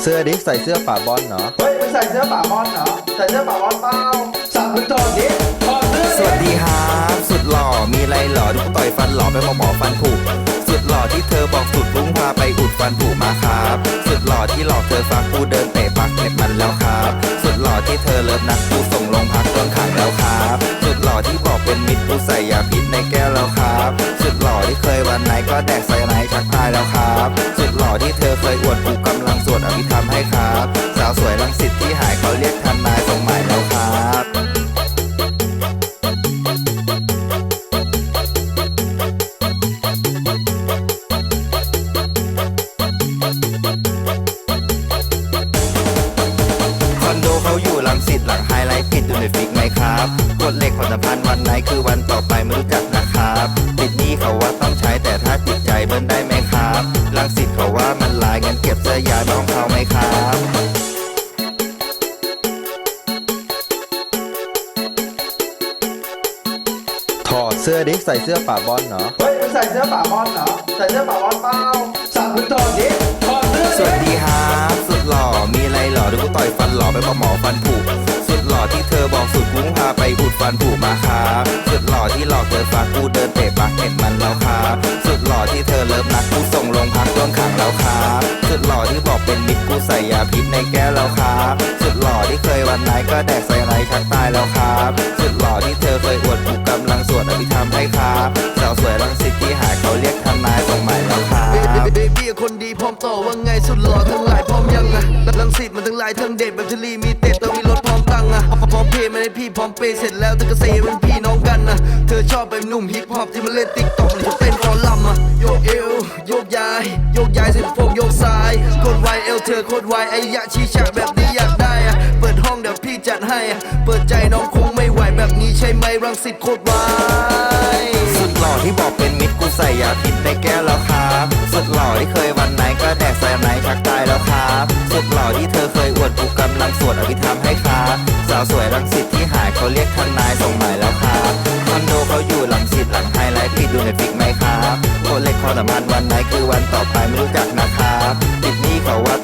เสื้อดิใส่เสื้อป่าบอลเนาะเฮ้ยมึงใส่เสื้อป่าบอลเหรอใส่เสื้อป่าบอลเปล่าสับมึงถอดดิถอดเสื้อสวัสดีครับสุดหล่อมีไรหล่อดูต่อยฟันหล่อไปหมอหมอฟันผุสุดหล่อที่เธอบอกสุดลุ้งพาไปอุดฟันผุมาครับ สุดหล่อที่หลอกเธอฟักกูเดินเตะปักเน็บมันแล้วครับ สุดหล่อที่เธอเลิฟนักกูส่งลงพักโดนขังแล้วครับ สุดหล่อที่บอกเป็นมิตรกูใส่ยาพิษในแก้วแล้วครับาวสวยลังสิตที่หายเขาเรียกทนายสมายแล้วครับคอนโดเขาอยู่ลังสิทธิ์หลังไฮไลท์ปิดดูในฟิกไหมครับกฎเล็กความสัมพันธ์วันไหนคือวันต่อไปไม่รู้จักนะครับติดนี้เขาว่าต้องใช้แต่ถ้าจิตใจเบิ้ลได้ไหมครับลังสิทธิ์เขาว่ามันลายเงินเก็บเสื้อยายมาของ เสื้อดิใส่เสื้อป่าบอลเนาะเฮ้ยมึงใส่เสื้อป่าบอลเหรอใส่เสื้อป่าบอลเปล่าสับมึงถอดดิถอดเสื้อสวัสดีครับสุดหล่อมีไรหล่อดูกูต่อยฟันหล่อไปบอกหมอฟันผุสุดหล่อที่เธอบอกสุดกุ้งพาไปอุดฟันผุมาครับสุดหล่อที่หลอกเธอฝากกูเดินเตะปักเห็นมันแล้วครับสุดหล่อที่เธอเลิฟนักกูส่งลงพักโดนขังแล้วครับสุดหล่อที่บอกเป็นมิตรกูใส่ยาพิษในแก้วแล้วครับสุดหล่อที่เคยวันไหนก็แดกใส่ไรชักตายแล้วครับสุดหล่อที่เธอเคยอวดกูกำลังสวดอภิธรรมให้ครับสาวสวยรังสิตที่หายเขาเรียกทนายส่งหมายแล้วครับเบบี้คนดีพร้อมต่อว่าไงสุดหล่อทั้งหลายพร้อมยังอะลังสิตมันทั้งหลายทั้งเด็ดแบบชลีมีเต็ดต้องมีรถพร้อมตังอะพร้อมเพย์ไม่ได้พี่พร้อมเปย์เสร็จแล้วเธอก็เซเป็นพี่น้องกันนะเธอชอบเป็นหนุ่มฮิปฮอปที่มันเล่นติ๊กต็อกหรือจะเต้นฟอลลัมอะโยกเอวโยกย้ายโยกย้ายเสร็จโฟกโยกซ้ายโคตรไวเอวเธอโคตรไวไอ้ยะชี้ฉากแบบนี้ จัดให้ เปิดใจน้องคงไม่ไหวแบบนี้ใช่ไหมรังสิตโคตรไวสุดหล่อที่บอกเป็นมิตรกูใส่ยาพิษในแก้วแล้วครับสุดหล่อที่เคยวันไหนก็แดกใส่ไหนชักตายแล้วครับสุดหล่อที่เธอเคยอวดกูกำลังสวดอภิธรรมให้ครับสาวสวยรังสิตที่หายเขาเรียกทนายส่งหมายแล้วครับคอนโดเขาอยู่หลังสิตหลังไฮไลท์ปิดดูในฟิกไหมครับโคตรเล็กความสัมพันธ์วันไหนคือวันต่อไปไม่รู้จักนะครับติดนี้เขาว่า